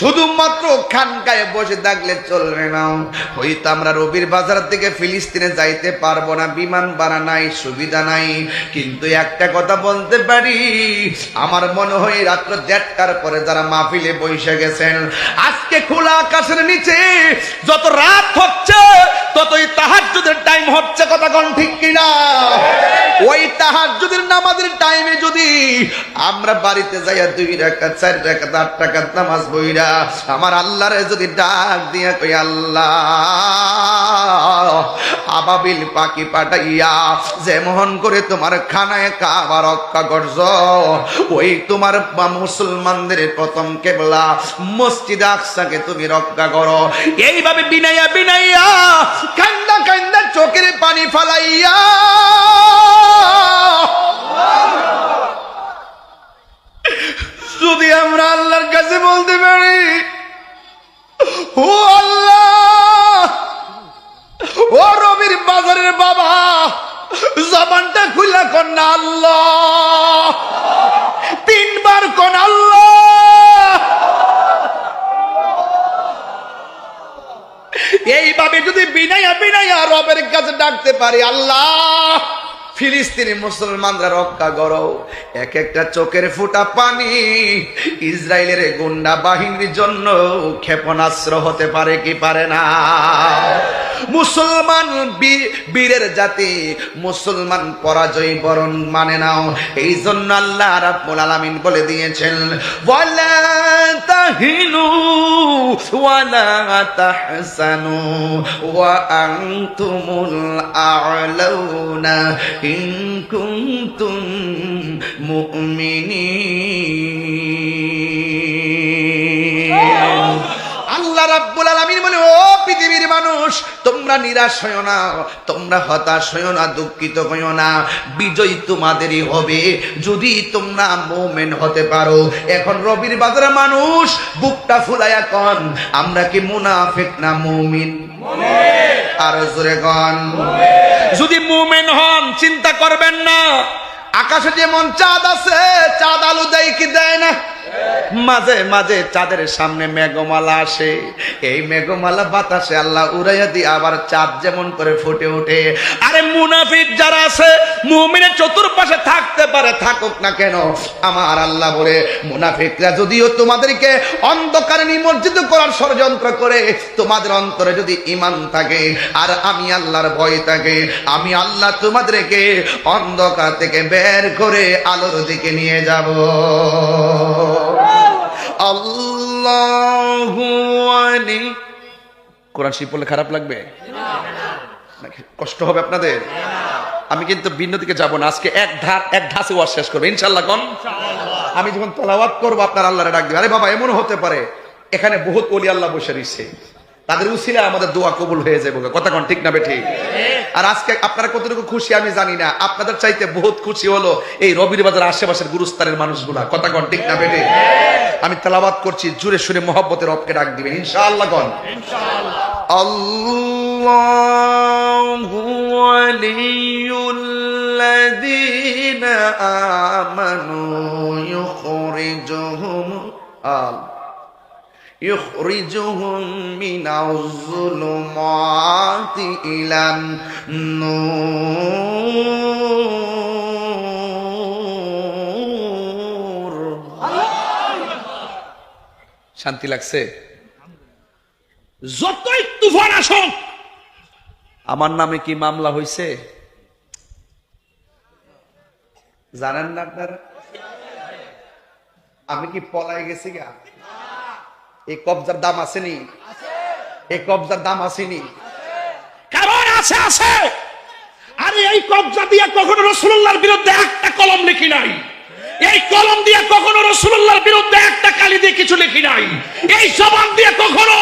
শুধুমাত্র খানকায় বসে থাকলে চলবে না। হয়তো আমরা রবির বাজার থেকে ফিলিস্তিনে যাইতে পারব না। বিমান ভাড়া নাই, সুবিধা নাই। কিন্তু একটা কথা বলতে পারি, আমার মনে হয় রাত্র দেড়টার পরে যারা মাহফিলে বসে গেছেন, আজকে খোলা আকাশের নিচে যত রাত হচ্ছে, ততই তাহাজ্জুদের টাইম হচ্ছে, কথা কোন ঠিক কিনা? ওই তাহাজ্জুদের নামাজের টাইমে যদি আমরা বাড়িতে যাইয়া দুই টাকা চার টাকা আট টাকা নামাজ বইরা আমার আল্লাহরে যদি ডাক দিয়া কই আল্লাহ, আবাবিল পাখি পাঠাইয়া যেমন করে তোমার খানায় কাবা রক্ষা করছ, ওই তোমার মুসলমানদের প্রথম কেবলা মসজিদ আকসাকে তুমি রক্ষা করো। এইভাবে বিনাইয়া বিনাইয়া কান্দা কান্দা চোখের পানি ফালাইয়া রবির বাবা, জবানটা খুলে আল্লাহ। তিনবার কোন আল্লাহ। এইভাবে যদি বিনাইয়া বিনাইয়া রবের কাছে ডাকতে পারি আল্লাহ, ফিলিস্তিনি মুসলমানরা রক্ষা করো। এক একটা চোখের ফুটা পানি ইসরায়েলের গুন্ডা বাহিনীর জন্য ক্ষেপণাস্ত্র হতে পারে কি পারে না? মুসলমান বীরের জাতি, মুসলমান পরাজয় বরণ মানে নাও এই জন্য আল্লাহ রাব্বুল আলামিন বলে দিয়েছেন, ওয়ালা তাহিনু ওয়ালা তাহসানু ওয়া আনতুমুল আ'লাউনা ইন কুনতুম মুমিনিন। আল্লাহ রাব্বুল আলামিন বলে, ও পৃথিবীর মানুষ তোমরা নিরাশ হইও না তোমরা হতাশ হইও না দুঃখিত হইও না। বিজয় তোমাদেরই হবে যদি তোমরা মুমিন হতে পারো। এখন রবির বাজারে মানুষ বুকটা ফুলাইয়া কন আমরা কি মুনাফিক না মুমিন? আর জোরে কন। যদি মুমিন হন চিন্তা করবেন না। আকাশে যেমন চাঁদ আছে চাঁদ আলু দেয় কি দেয়? মাঝে মাঝে চাঁদের সামনে মেঘমালা আসে। এই মেঘমালা বাতাসে আল্লাহ উড়াইয়া দিয়ে আবার চাঁদ যেমন করে ফুটে ওঠে। আরে মুনাফিক যারা আছে, মুমিনের চতুর্পাশে থাকতে পারে, থাকুক না কেন? আমার আল্লাহ বলে, মুনাফিকরা যদিও তোমাদেরকে অন্ধকারে নিমজ্জিত করার ষড়যন্ত্র করে, তোমাদের অন্তরে যদি ইমান থাকে, আর আমি আল্লাহর ভয় থাকে, আমি আল্লাহ তোমাদেরকে অন্ধকার থেকে বের করে আলোর দিকে নিয়ে যাব। আল্লাহ কোরআন খারাপ লাগবে? কষ্ট হবে আপনাদের? আমি কিন্তু ভিন্ন দিকে যাব না, আজকে এক ধার, এক ধাসে ওয়াজ শেষ করব ইনশাল্লাহ কন আমি যখন তলাওয়াত করব, আপনার আল্লাহরে ডাক দিবে আরে বাবা এমন হতে পারে, এখানে বহুত অলি আল্লাহ বসে রয়েছে। তাদের উচিলে আমাদের দোয়া কবুল হয়ে যাবে কথা কন, ঠিক না বেঠি? আর আজকে আপনারা কতটুকু খুশি আমি জানি না। আপনাদের চাইতে বহুত খুশি হলো এই রবির বাজার আশেপাশের গুরুস্তারের মানুষগুলা। কথা কন, ঠিক না বেঠি? আমি তালাবাদ করছি, জুড়ে শুনে মহব্বতের রবকে ডাক দিবেন, ইনশাআল্লাহ কন। আল্লাহ আমানু ইউখরিজুহুম। আল্লাহ يخرجهم آل يخرجهم من الظلمات إلى النور শান্তি লাগছে যতই তুফান আসুক আমার নামে কি মামলা হয়েছে জানেন না আপনারা আমি কি পলাই গেছি গা এই কবজার দাম আসেনি। এই কবজার দাম আসেনি। কারণ আছে আছে। আরে এই কবজা দিয়ে কখনো রসুল্লাহর বিরুদ্ধে একটা কলম লিখি নাই। এই কলম দিয়ে কখনো রসুল্লাহর বিরুদ্ধে একটা কালি দিয়ে কিছু লিখি নাই। এই জবান দিয়ে কখনো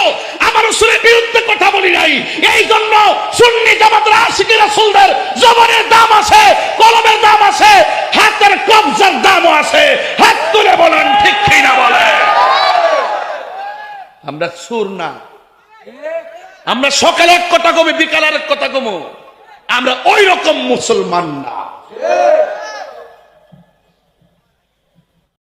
আমার রসুলের বিরুদ্ধে কথা বলি নাই। এই জন্য সুন্নি জামাতের আশিকি রসুলদের জবানের দাম আছে কলমের দাম আছে হাতের কবজার দামও আছে হাত তুলে বলেন ঠিক কিনা বলে আমরা সুর না। আমরা সকালে এক কথা কমে বিকালে এক কথা কমো। আমরা ওই রকম মুসলমান না।